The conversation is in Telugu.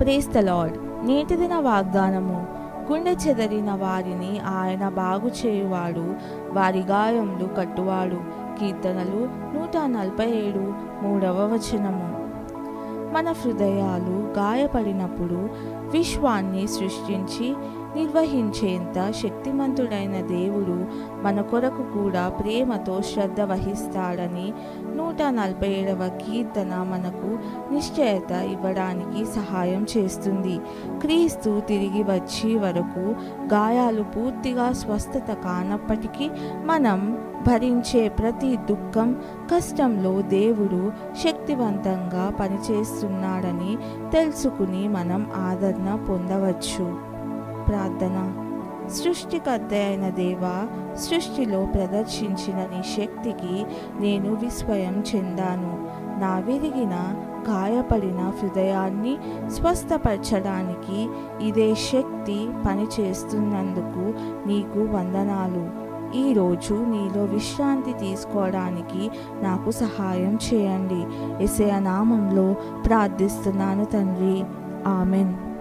ప్రేస్ ద లార్డ్ నేటి దిన వాగ్దానము. గుండె చెదరిన వారిని ఆయన బాగు చేయువాడు వారి గాయములు కట్టువాడు. కీర్తనలు నూట నలభై ఏడు మూడవ వచనము. మన హృదయాలు గాయపడినప్పుడు విశ్వాన్ని సృష్టించి నిర్వహించేంత శక్తిమంతుడైన దేవుడు మన కొరకు కూడా ప్రేమతో శ్రద్ధ వహిస్తాడని నూట నలభై ఏడవ కీర్తన మనకు నిశ్చయత ఇవ్వడానికి సహాయం చేస్తుంది. క్రీస్తు తిరిగి వచ్చే వరకు గాయాలు పూర్తిగా స్వస్థత కానప్పటికీ మనం భరించే ప్రతి దుఃఖం కష్టంలో దేవుడు శక్తివంతంగా పనిచేస్తున్నాడని తెలుసుకుని మనం ఆదరణ పొందవచ్చు. ప్రార్థన. సృష్టికర్త అయిన దేవ సృష్టిలో ప్రదర్శించిన నీ శక్తికి నేను విస్మయం చెందాను. నా విరిగిన గాయపడిన హృదయాన్ని స్వస్థపరచడానికి ఇదే శక్తి పనిచేస్తున్నందుకు నీకు వందనాలు. ఈరోజు నీలో విశ్రాంతి తీసుకోవడానికి నాకు సహాయం చేయండి. ఇసయ నామంలో ప్రార్థిస్తున్నాను తండ్రి. ఆమెన్.